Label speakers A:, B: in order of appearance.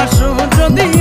A: ভালোবাসো যদি